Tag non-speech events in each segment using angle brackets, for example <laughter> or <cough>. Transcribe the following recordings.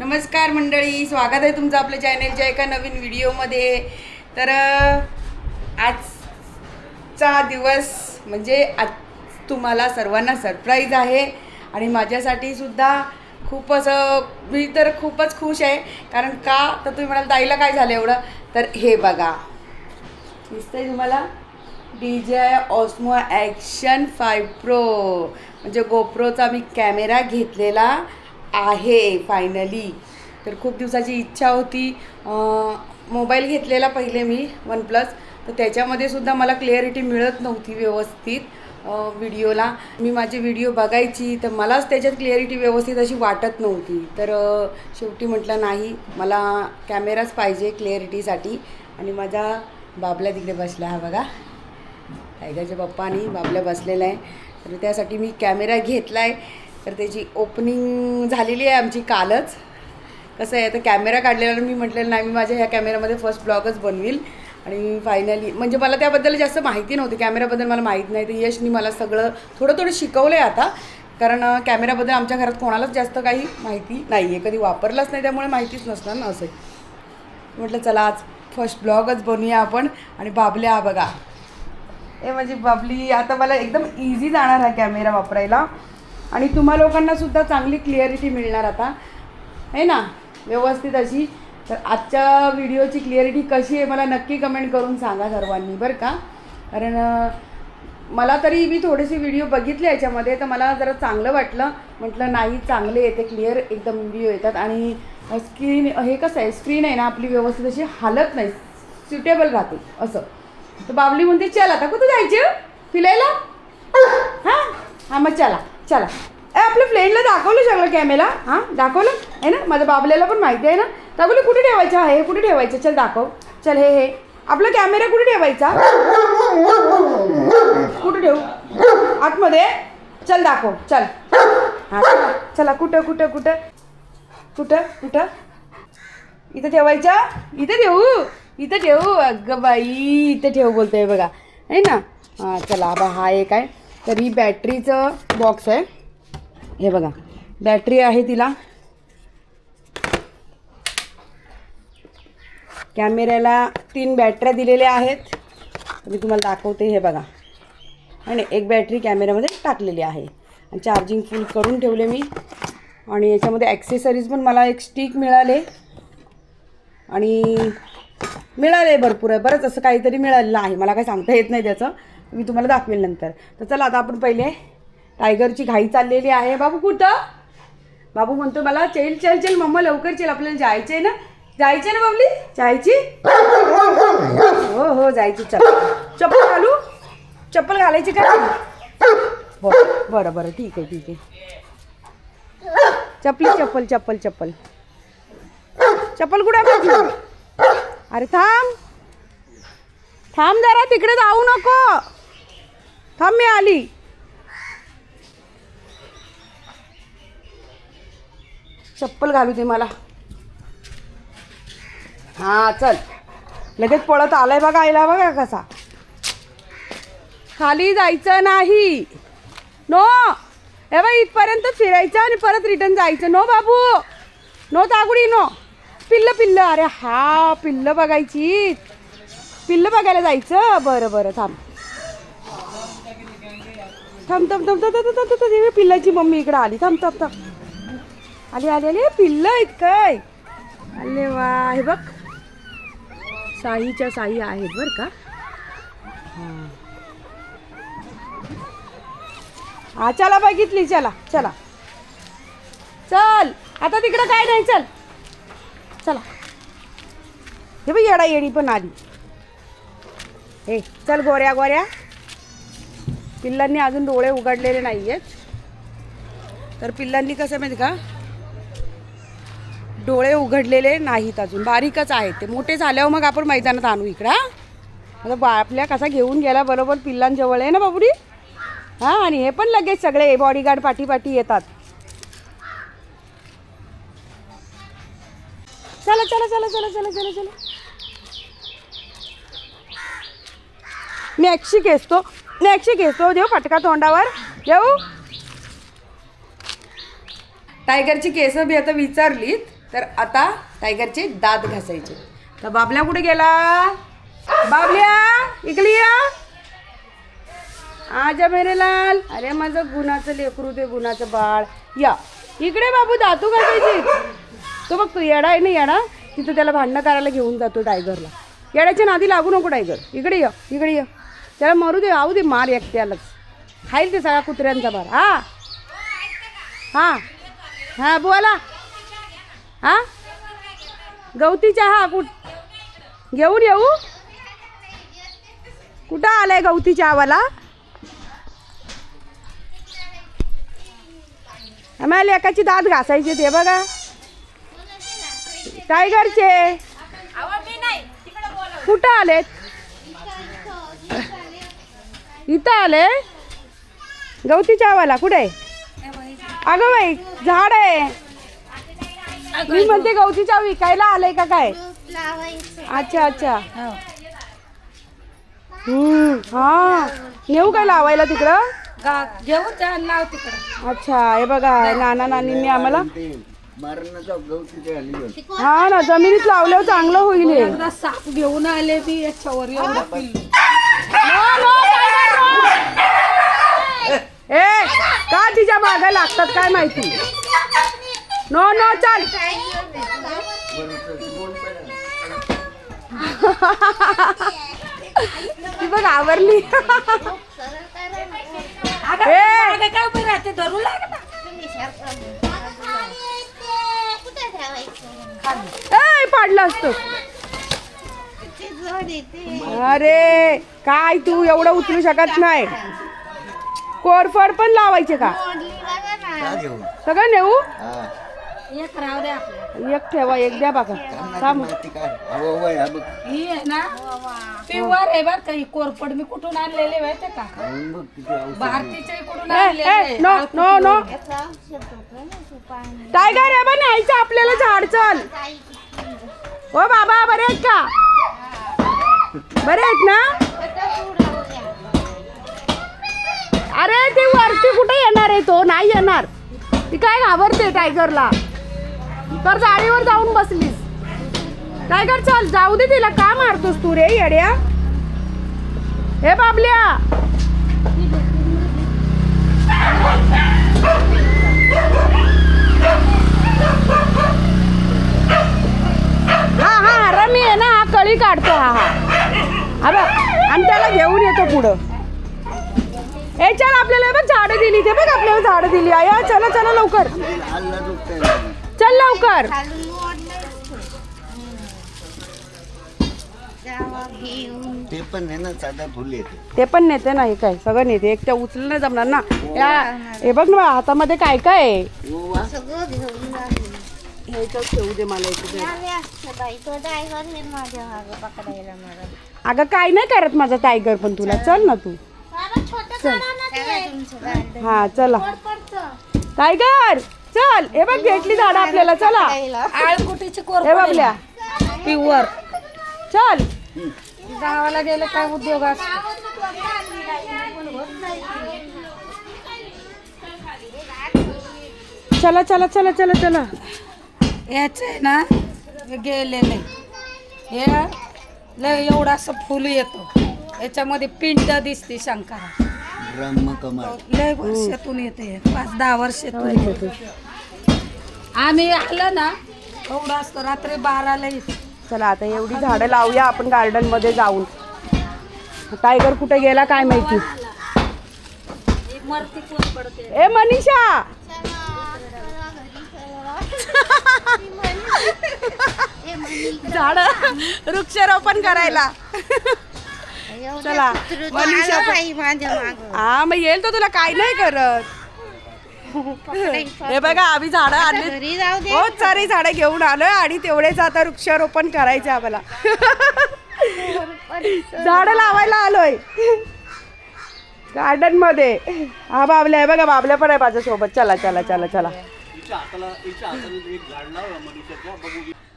नमस्कार मंडळी स्वागत आहे तुमचं आपल्या चॅनलच्या एका नवीन व्हिडिओमध्ये. तर आजचा दिवस म्हणजे आज तुम्हाला सर्वांना सरप्राईज आहे आणि माझ्यासाठी सुद्धा खूप असं मी तर खूपच खुश आहे. कारण का? तर तुम्ही म्हणाल ताईला काय झालं एवढं? तर हे बघा. दिसतंय तुम्हाला? D J osmo action five pro. म्हणजे गोप्रोचा मी कॅमेरा घेतलेला. आहे फायनली तर खूप दिवसाची इच्छा होती. मोबाईल घेतलेला पहिले मी वन प्लस तर त्याच्यामध्ये सुद्धा मला क्लिअरिटी मिळत नव्हती व्यवस्थित व्हिडिओला मी माझे व्हिडिओ बघायची तर मलाच त्याच्यात क्लिअरिटी व्यवस्थित अशी वाटत नव्हती. तर शेवटी म्हटलं नाही मला कॅमेराच पाहिजे क्लिअरिटीसाठी आणि माझा बाबला तिकडे बसला. हा बघा. टायगरच्या पप्पा आणि बाबल्या बसलेला आहे. तर त्यासाठी मी कॅमेरा घेतला आहे तर त्याची ओपनिंग झालेली आहे आमची कालच. कसं आहे तर कॅमेरा काढलेला मी म्हटलेलं नाही मी माझ्या ह्या कॅमेऱ्यामध्ये फर्स्ट ब्लॉगच बनवील. आणि फायनली म्हणजे मला त्याबद्दल जास्त माहिती नव्हती कॅमेऱ्याबद्दल मला माहीत नाही. तर यशनी मला सगळं थोडं थोडं शिकवलं आहे आता. कारण कॅमेराबद्दल कॅमेऱ्याबद्दल आमच्या घरात कोणालाच जास्त काही माहिती नाही आहे कधी वापरलाच नाही त्यामुळे माहितीच नसणार ना असं. म्हटलं चला आज फर्स्ट ब्लॉगच बनवूया आपण. आणि बाबल्या हा बघा. हे माझी बाबली आता मला एकदम इझी जाणार हा कॅमेरा वापरायला. आणि तुम्हा लोकांनासुद्धा चांगली क्लिअरिटी मिळणार आता. आहे ना? व्यवस्थित अशी. तर आजच्या व्हिडिओची क्लिअरिटी कशी आहे मला नक्की कमेंट करून सांगा सर्वांनी बरं का? कारण मला तरी मी थोडेसे व्हिडिओ बघितले याच्यामध्ये तर मला जरा चांगलं वाटलं. म्हटलं नाही चांगले येते क्लिअर एकदम व्हिडिओ येतात. आणि स्क्रीन हे कसं आहे? स्क्रीन आहे ना आपली व्यवस्थित अशी हालत नाही. सुटेबल राहते. असं. तर बाबली म्हणते चल आता कुठं जायचं? फिरायला? हां हां मग चला. चला. ए आपल्या फ्रेंडला दाखवलं सगळं कॅमेरा. हां दाखवलं? आहे ना माझ्या बाबल्याला पण माहिती आहे ना. दाखवलं? कुठे ठेवायचं आहे? हे कुठे ठेवायचं? चल दाखव. चल हे हे. आपला कॅमेरा कुठे ठेवायचा? कुठे ठेवू? आतमध्ये? चल दाखव. चल. हां चला. चला कुठं कुठं कुठं? कुठं कुठं? इथं ठेवायचा? इथं ठेवू? इथं ठेवू? अगं बाई इथं ठेवू बोलतोय बघा. आहे ना? हां चला बा हा एक आहे. तर ही बॅटरीचं बॉक्स आहे. हे बघा. बॅटरी आहे तिला. कॅमेऱ्याला तीन बॅटऱ्या दिलेल्या आहेत. मी तुम्हाला दाखवते हे बघा. आणि एक बॅटरी कॅमेऱ्यामध्ये टाकलेली आहे. आणि चार्जिंग फुल करून ठेवले मी. आणि याच्यामध्ये ॲक्सेसरीज पण मला एक स्टिक मिळाले. आणि मिळाले भरपूर आहे. बरंच असं काहीतरी मिळालेलं आहे. मला काही सांगता येत नाही त्याचं. मी तुम्हाला दाखवेल नंतर. तर चला आता आपण पहिले टायगरची घाई चाललेली आहे. बाबू कुठं? बाबू म्हणतो मला चल चल चल मम्मा लवकर चल आपल्याला जायचं आहे ना? जायचे ना बाबली? जायची? हो हो जायची चल. चप्पल घालू? चप्पल घालायची का? बरं बरं बरं ठीक आहे ठीक आहे. चपली चप्पल चप्पल चप्पल. चप्पल कुठे आहे अरे थांब. थांब जरा तिकडे जाऊ नको. थांब मी आली. चप्पल घालू दे मला. हा चल. लगेच पळत आलाय बघा आईला बघा कसा. खाली जायचं नाही. नो. हे बा इथपर्यंत फिरायचं आणि परत रिटर्न जायचं. नो बाबू. नो तागुडी नो. पिल्ल पिल्ल. अरे हा पिल्ल बघायची. पिल्ल बघायला जायचं. बरं बरं थांब. थांब थांब थांब थांब थांब थांब थांब. पिल्लाची मम्मी इकडं आली. थांब थांब थांब. आली आली आली. पिल्लं इतकं अरे वा हे बघ. साईच्या साई आहेत बरं का? हा. चला बघितली चला चला. चल. आता तिकडं काय नाही चल. चला. हे बघ येडा येडी पण आली. हे चल गोऱ्या गोऱ्या. पिल्लांनी अजून डोळे उघडलेले नाही आहेत तर पिल्लांनी कसं माहिती का? डोळे उघडलेले नाहीत अजून. बारीकच आहेत ते. मोठे झाल्यावर मग आपण मैदानात आणू इकडं आता बा आपल्या कसा घेऊन गेला बरोबर पिल्लांजवळ आहे ना बाबुडी? हां आणि हे पण लगेच सगळे बॉडीगार्ड पाठीपाठी येतात. चला चला चला चला चला चला चला. मी एकशी खेचतो नॅक्शी घेतो देऊ पटका तोंडावर. येऊ. टायगरची केस बी आता विचारलीत तर आता टायगरचे दात घासायचे. तर बाबल्या कुठे गेला? बाबल्या इकडे या. आजा मेरे लाल अरे माझं गुणाचं लेकरू ते गुणाचं बाळ. या. इकडे बाबू दातू घासायची. तो बघ तू येडा आहे ना येडा? तिथं त्याला भांडणं करायला घेऊन जातो टायगरला. येड्याच्या नादी लागू नको टायगर. इकडे ये इकडे ये. त्याला मारू दे आऊ दे मार एकट्यालाच. खाईल ते सगळ्या कुत्र्यांचा बार हा? हा? हा बोला. हा? गवती चहा कुठ? घेऊन येऊ? कुठं आलाय गवती चहावाला आम्हाला एकाची दात घासायचे ते बघा. टायगरचे. कुठं आलेत? इथं आले? गवती चहावाला कुठे? अगं बाई झाड आहे. मी म्हणते गवती चहा विकायला आलंय का काय? अच्छा अच्छा. हम्म हा. नेऊ काय लावायला तिकडं? घेऊन जा लाव तिकडं. अच्छा हे बघा नाना नानींनी आम्हाला हा ना जमिनीत लावल्यावर चांगलं होईल हे. एकदा साप घेऊन आले मी याच्यावर एवढं पिल्लू ए का तिच्यामागे लागतात काय माहिती? नो नो चल. ती बघ आवरली. काय उभी राहते? धरू लाग ना. ए पाडलं असतं. अरे काय तू एवढं उचलू शकत नाही. कोरफड पण लावायचे का? सगळं नेऊ? हा एक एक ठेवा एक द्या बघा. थांब. हा बघ ही आहे ना प्युअर आहे बरं का ही कोरपड मी कुठून आणलेली माहिती का. No no no. टायगर आहे बा न्यायचं आपल्याला झाड चल ओ बाबा बरे आहेत का? बरे आहेत ना? अरे ते वरती कुठे येणार आहे तो? नाही येणार. ती काय घाबरते टायगरला तर जाळीवर जाऊन बसलीस. टायगर चल जाऊ दे तिला. का मारतोस तू रे येड्या? हे बाबल्या. हा हा रमी आहे ना हा कळी काढतो हा हा. अरे आणि त्याला घेऊन येतो पुढं. ए चल आपल्याला बघ झाडं दिली. ते बघ आपल्याला झाडं दिली आया चला चला लवकर. आल्ला दुखतंय चल लवकर. ते पण आहे ना साधा फुल येते. ते पण नेते नाही काय. सगळं नेते. एक त्या उचलून नाही जमणार ना. या हे बघ ना हातामध्ये काय काय? आहे. हे ठेवू दे मला इथे अगं काय नाही करत माझा टायगर पण तुला. चल ना तू. हा चला. टायगर चल. हे बघ भेटली झाडं आपल्याला. चला. आळकुटीची हे बघल्या. प्युअर चल. गावाला गेले काय उद्योग चला चला चला चला चला. याच आहे ना हे गेलेले. हे लय एवढं असं फुल येतो. याच्यामध्ये पिंड दिसते शंकरा. कमळ लय वर्षातून येते. हे. पाच दहा वर्षातून येते. आम्ही आलं ना. एवढं असतं रात्री बाराला येते. चला आता एवढी झाडं लावूया आपण गार्डनमध्ये जाऊन. टायगर कुठे गेला काय माहिती? मरती कोण पडते ए मनीषा! झाड वृक्षारोपण करायला. चला मनीषा हा मग येईल तर तुला काय नाही करत. हे बघा आम्ही झाडं आणली. हो सारी झाडं घेऊन आलोय आणि तेवढेच आता वृक्षारोपण करायचं आम्हाला. झाडं लावायला आलोय. गार्डनमध्ये. हा बाबल्या आहे बघा बाबल्या पण आहे माझ्यासोबत. चला चला चला चला.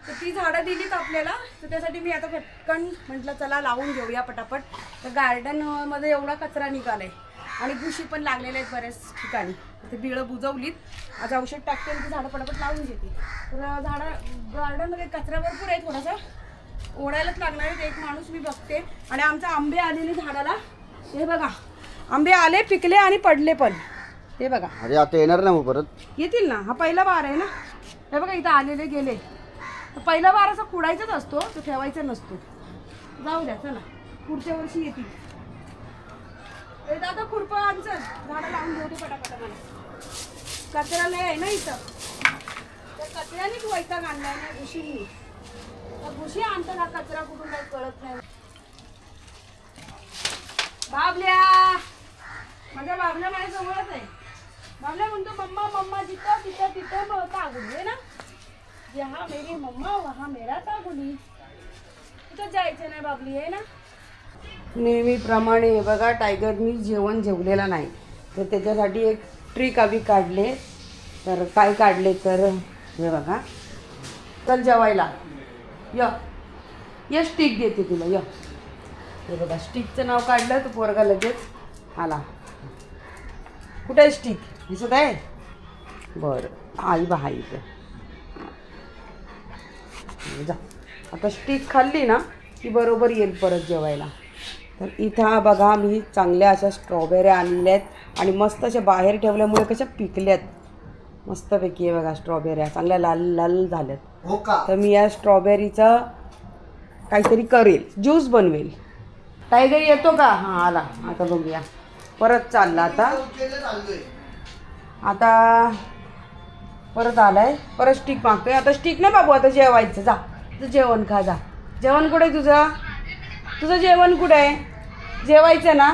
तर ती झाडं दिलीत आपल्याला. तर त्यासाठी मी आता पटकन म्हटलं चला लावून घेऊया पटापट. तर गार्डनमध्ये एवढा कचरा निघालाय. आणि घुशी पण लागलेल्या आहेत बऱ्याच ठिकाणी. ते बिळं बुजवलीत. आज औषध टाकते आणि ती झाडं पटापट लावून घेते. तर झाडं गार्डनमध्ये कचरा भरपूर आहे थोडासा. ओढायलाच लागणार आहे एक माणूस मी बघते. आणि आमचा आंबे आलेले झाडाला. हे बघा. आंबे आले पिकले आणि पडले पण. हे बघा. अरे आता येणार ना मग परत. येतील ना. हा पहिला बार आहे ना. हे बघा इथं आलेले गेले. पहिला बार असा खुडायचाच असतो तो ठेवायचा नसतो. जाऊ द्या चला. पुढच्या वर्षी येतील. ए, दादा खुरपं आमचं झाडं लावून घेऊ दे पटापटा मला. कचरा नाही आहे ना इथं? तर कचऱ्यानेच वैताग आणलाय ना घुशींनी घुशी आणतात हा कचरा कुठून काही कळत नाही. बाबल्या! माझ्या बाबल्या माझ्या जवळच आहे. बाबल्या म्हणतो मम्मा मम्मा जिथं तिथं तिथं मग तागुली आहे ना. जहा मेरी मम्मा वहाँ मेरा तागुली तिथं जायचं नाही बाबली आहे ना? नेहमीप्रमाणे बघा टायगरनी जेवण जेवलेला नाही. तर त्याच्यासाठी एक ट्रिक आम्ही काढले. तर काय काढले तर हे बघा. चल जेवायला. य. य स्टिक देते तुला य. हे बघा स्टिकचं नाव काढलं तर पोरगा लगेच आला. कुठं आहे स्टिक दिसत आहे? बरं. आई बहा इथं जा. आता स्टिक खाल्ली ना की बरोबर येईल परत जेवायला. तर इथं हा बघा मी चांगल्या अशा स्ट्रॉबेऱ्या आणल्या आहेत आणि मस्त अशा बाहेर ठेवल्यामुळे कशा पिकल्यात. मस्तपैकी आहे बघा स्ट्रॉबेऱ्या चांगल्या लाल लाल झाल्यात. हो तर मी या स्ट्रॉबेरीचं काहीतरी करेल. ज्यूस बनवेल. टायगर येतो का? हां आला. आता बघूया. परत चालला आता. आता परत आलाय? परत स्टिक मागतोय. आता स्टिक नाही बाबू आता जेवायचं. जा. तू जेवण खा जा. जेवण कुठे आहे तुझं? तुझं जेवण कुठे आहे? जेवायचं ना?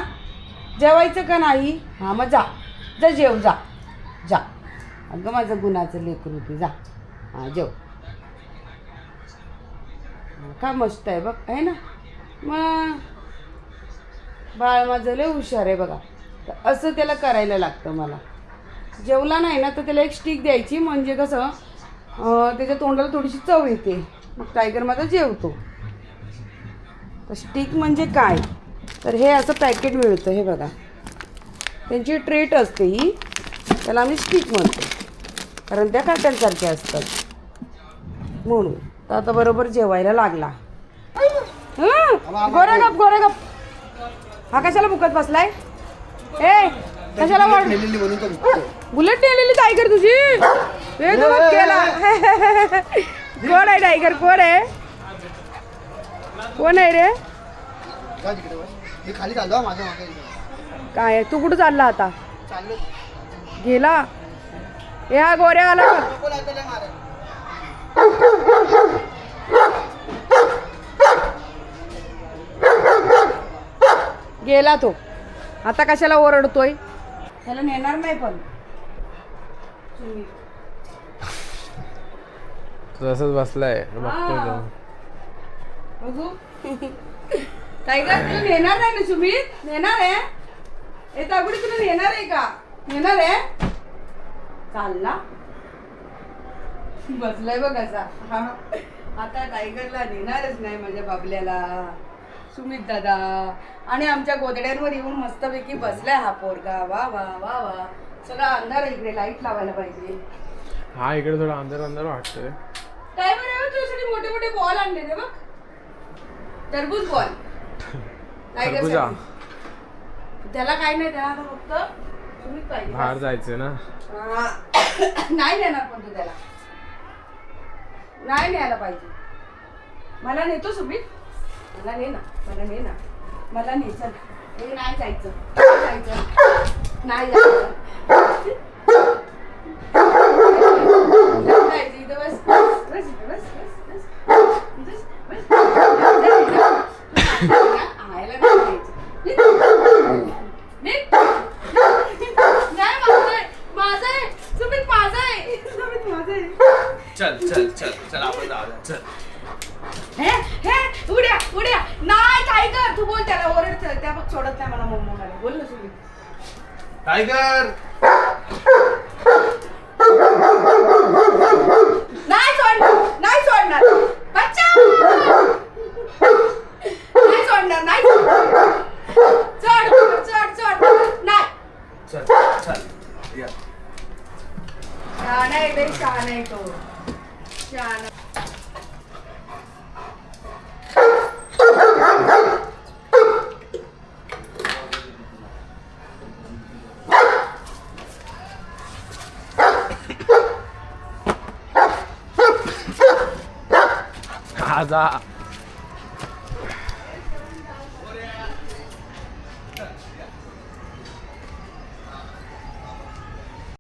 जेवायचं का नाही? हां मग जा. जा जेव जा. जा. अगं माझं गुणाचं लेकरू होती जा. हां जेव. का मस्त आहे बघ. आहे ना? मग बाळ माझं लय हुशार आहे बघा. तर असं त्याला करायला लागतं मला. जेवला नाही ना तर त्याला एक स्टिक द्यायची. म्हणजे कसं त्याच्या तोंडाला थोडीशी चव येते. मग टायगर माझा जेवतो. तर स्टिक म्हणजे काय? तर हे असं पॅकेट मिळतं हे बघा. त्यांची ट्रेट असते ही. त्याला आम्ही स्टिक म्हणतो. कारण त्या काट्यांसारख्या असतात. म्हणून. तर आता बरोबर जेवायला लागला. हं, गोरे गप गोरे गप. हा कशाला बुकत बसलाय? ए! कशाला वाढ <laughs> बुलेट नेलेली टायगर तुझी? तू बघ केला. <laughs> कोण आहे टायगर कोण आहे? कोण आहे रे? खाली चालू माझ्या मागे काय आहे? तू कुठं चालला आता? चाललो. गेला? ए हा गोऱ्या आला. बघ. नको लागलं मारा गेला तो. आता कशाला ओरडतोय? त्याला नेणार नाही पण. तसंच बसलाय. बघू. टायगर तुला नेणार नाही ना सुमित? नेणार आहे? ए तागुडी तुला नेणार आहे का? नेणार आहे? चालला. बसलाय बघ असा. हा. आता टायगरला नेणारच नाही माझ्या बाबल्याला. सुमित दादा. आणि आमच्या गोदड्यांवर येऊन मस्तपैकी बसलाय हा पोरगा. वा वा वा वा. सगळा अंधार आहे इकडे लाइट लावायला पाहिजे. हा इकडे थोडा अंधार अंधार वाटतोय. काय बरं तुझ्यासाठी मोठे मोठे बॉल आणले रे बघ. टरबूज <laughs> बॉल खरबुजा त्याला काय नाही त्याला आता फक्त पाहिजे. बाहेर जायचंय ना. हा. <coughs> नाही नेणार पण तू त्याला. नाही न्यायला पाहिजे. मला नेतो सुमित. मला ने ना मला ने ना. मला ने चल. हे नाही जायचं. नाही जायचं. नाही जायचं. आयला माझं आहे. आहे. चल चल चल चल आपण जाऊया. चल. हे हे उड्या उड्या. नाही टायगर तू बोल त्याला ओरड त्या बघ सोडत नाही मला मम्मा मला बोल ना सुमित टायगर! नाही सोडणार नाही सोडणार. बच्चा नाही सोडणार नाही सोडणार. चढ चढ चढ. नाही. चल चल. या. नाही तो. छान हा जा